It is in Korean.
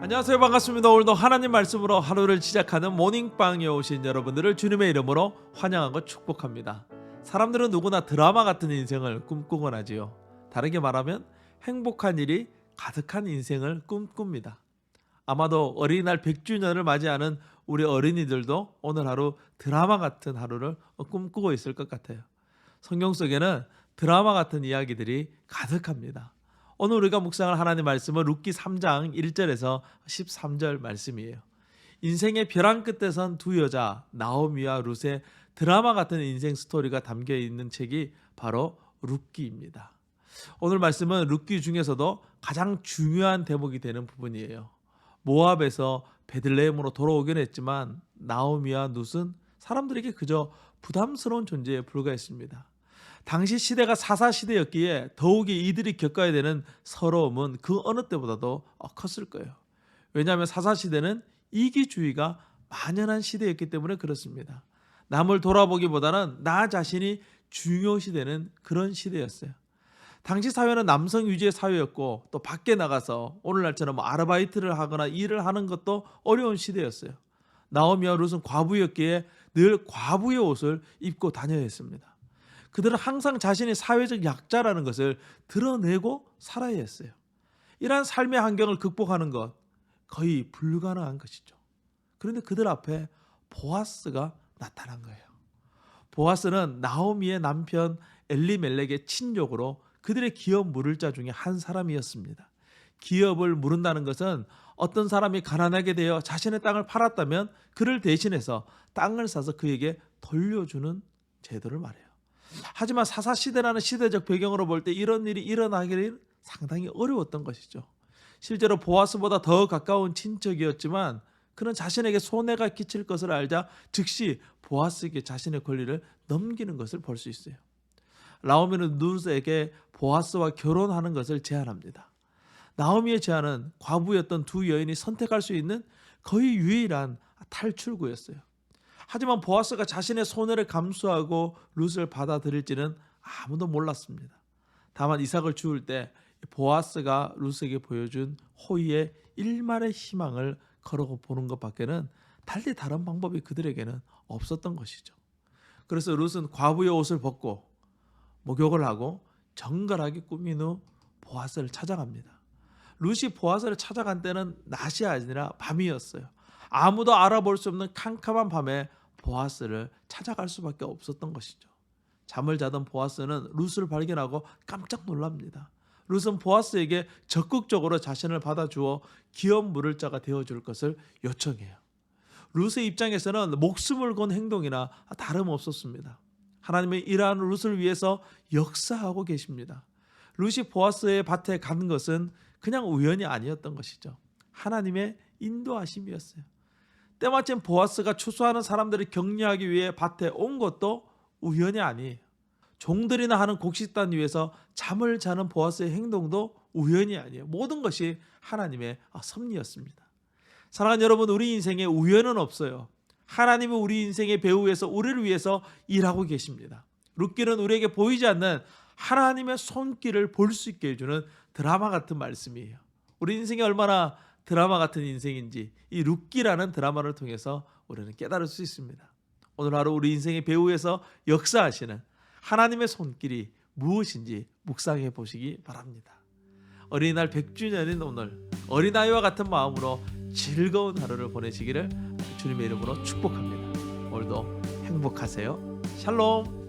안녕하세요. 반갑습니다. 오늘도 하나님 말씀으로 하루를 시작하는 모닝빵에 오신 여러분들을 주님의 이름으로 환영하고 축복합니다. 사람들은 누구나 드라마 같은 인생을 꿈꾸곤 하지요. 다르게 말하면 행복한 일이 가득한 인생을 꿈꿉니다. 아마도 어린이날 100주년을 맞이하는 우리 어린이들도 오늘 하루 드라마 같은 하루를 꿈꾸고 있을 것 같아요 성경 속에는 드라마 같은 이야기들이 가득합니다 오늘 우리가 묵상할 하나님 말씀은 룻기 3장 1절에서 13절 말씀이에요. 인생의 벼랑 끝에 선 두 여자 나오미와 룻의 드라마 같은 인생 스토리가 담겨 있는 책이 바로 룻기입니다. 오늘 말씀은 룻기 중에서도 가장 중요한 대목이 되는 부분이에요. 모압에서 베들레헴으로 돌아오긴 했지만 나오미와 룻은 사람들에게 그저 부담스러운 존재에 불과했습니다. 당시 시대가 사사 시대였기에 더욱이 이들이 겪어야 되는 서러움은 그 어느 때보다도 컸을 거예요. 왜냐하면 사사 시대는 이기주의가 만연한 시대였기 때문에 그렇습니다. 남을 돌아보기보다는 나 자신이 중요시되는 그런 시대였어요. 당시 사회는 남성 위주의 사회였고 또 밖에 나가서 오늘날처럼 뭐 아르바이트를 하거나 일을 하는 것도 어려운 시대였어요. 나오미와 룻은 과부였기에 늘 과부의 옷을 입고 다녀야 했습니다. 그들은 항상 자신이 사회적 약자라는 것을 드러내고 살아야 했어요. 이러한 삶의 환경을 극복하는 것 거의 불가능한 것이죠. 그런데 그들 앞에 보아스가 나타난 거예요. 보아스는 나오미의 남편 엘리멜렉의 친족으로 그들의 기업 물을 자 중에 한 사람이었습니다. 기업을 물은다는 것은 어떤 사람이 가난하게 되어 자신의 땅을 팔았다면 그를 대신해서 땅을 사서 그에게 돌려주는 제도를 말해요. 하지만 사사 시대라는 시대적 배경으로 볼 때 이런 일이 일어나기는 상당히 어려웠던 것이죠. 실제로 보아스보다 더 가까운 친척이었지만 그는 자신에게 손해가 끼칠 것을 알자 즉시 보아스에게 자신의 권리를 넘기는 것을 볼 수 있어요. 라오미는 누스에게 보아스와 결혼하는 것을 제안합니다. 나오미의 제안은 과부였던 두 여인이 선택할 수 있는 거의 유일한 탈출구였어요. 하지만 보아스가 자신의 손해를 감수하고 룻을 받아들일지는 아무도 몰랐습니다. 다만 이삭을 주울 때 보아스가 룻에게 보여준 호의의 일말의 희망을 걸어 보는 것밖에는 달리 다른 방법이 그들에게는 없었던 것이죠. 그래서 룻은 과부의 옷을 벗고 목욕을 하고 정갈하게 꾸민 후 보아스를 찾아갑니다. 룻이 보아스를 찾아간 때는 낮이 아니라 밤이었어요. 아무도 알아볼 수 없는 캄캄한 밤에 보아스를 찾아갈 수밖에 없었던 것이죠. 잠을 자던 보아스는 룻을 발견하고 깜짝 놀랍니다. 룻은 보아스에게 적극적으로 자신을 받아주어 기업 물을 자가 되어줄 것을 요청해요. 룻의 입장에서는 목숨을 건 행동이나 다름없었습니다. 하나님의 이러한 룻을 위해서 역사하고 계십니다. 룻이 보아스의 밭에 간 것은 그냥 우연이 아니었던 것이죠. 하나님의 인도하심이었어요. 때마침 보아스가 추수하는 사람들을 격려하기 위해 밭에 온 것도 우연이 아니에요. 종들이나 하는 곡식단 위에서 잠을 자는 보아스의 행동도 우연이 아니에요. 모든 것이 하나님의 섭리였습니다. 사랑하는 여러분, 우리 인생에 우연은 없어요. 하나님은 우리 인생의 배후에서 우리를 위해서 일하고 계십니다. 룻기는 우리에게 보이지 않는 하나님의 손길을 볼 수 있게 해주는 드라마 같은 말씀이에요. 우리 인생이 얼마나 드라마 같은 인생인지 이 룻기라는 드라마를 통해서 우리는 깨달을 수 있습니다. 오늘 하루 우리 인생의 배후에서 역사하시는 하나님의 손길이 무엇인지 묵상해 보시기 바랍니다. 어린이날 100주년인 오늘 어린아이와 같은 마음으로 즐거운 하루를 보내시기를 주님의 이름으로 축복합니다. 오늘도 행복하세요. 샬롬.